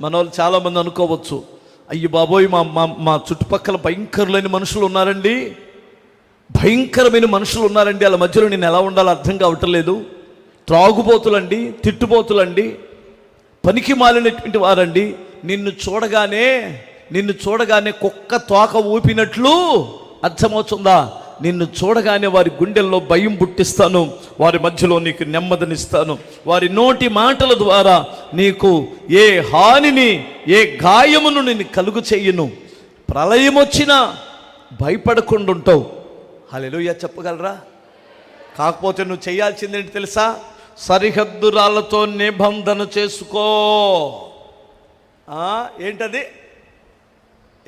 మన వాళ్ళు చాలామంది అనుకోవచ్చు అయ్యి బాబోయ్ మా మా మా చుట్టుపక్కల భయంకరులైన మనుషులు ఉన్నారండి. భయంకరమైన మనుషులు ఉన్నారండి. వాళ్ళ మధ్యలో నేను ఎలా ఉండాలో అర్థం కావటం లేదు. త్రాగుబోతులండి తిట్టుబోతులండి పనికి మాలినటువంటి వారండి. నిన్ను చూడగానే నిన్ను చూడగానే కుక్క తోక ఊపినట్లు అర్థమవుతుందా? నిన్ను చూడగానే వారి గుండెల్లో భయం పుట్టిస్తాను. వారి మధ్యలో నీకు నెమ్మదినిస్తాను. వారి నోటి మాటల ద్వారా నీకు ఏ హానిని ఏ గాయమును నేను కలుగు చెయ్యను ప్రళయం వచ్చినా భయపడకుండా ఉంటావు హలెలుయ చెప్పగలరా? కాకపోతే నువ్వు చేయాల్సింది ఏంటి తెలుసా? సరిహద్దు రాళ్ళతో నిబంధన చేసుకో. ఏంటది?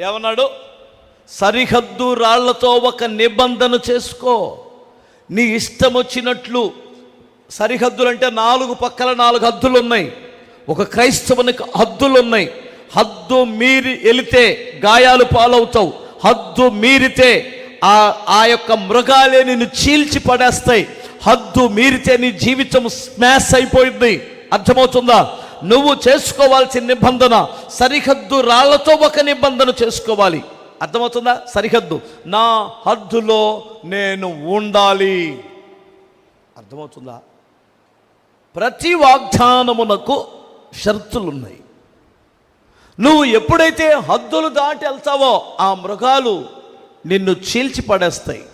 ఏమన్నాడు? సరిహద్దు రాళ్ళతో ఒక నిబంధన చేసుకో. నీ ఇష్టం వచ్చినట్లు సరిహద్దులు అంటే నాలుగు పక్కల నాలుగు హద్దులు ఉన్నాయి ఒక క్రైస్తవునికి హద్దులు ఉన్నాయి హద్దు మీరి వెళితే గాయాలు పాలవుతావు. హద్దు మీరితే ఆ ఆ యొక్క మృగాలే నిన్ను చీల్చి పడేస్తాయి. హద్దు మీరితే నీ జీవితం స్మాష్ అయిపోయింది. అర్థమవుతుందా? నువ్వు చేసుకోవాల్సిన నిబంధన సరిహద్దు రాళ్ళతో ఒక నిబంధన చేసుకోవాలి. అర్థమవుతుందా? సరిహద్దు. నా హద్దులో నేను ఉండాలి. అర్థమవుతుందా? ప్రతి వాగ్దానమునకు షరతులున్నాయి. నువ్వు ఎప్పుడైతే హద్దులు దాటి వెళ్తావో ఆ మృగాలు నిన్ను చీల్చి పడేస్తాయి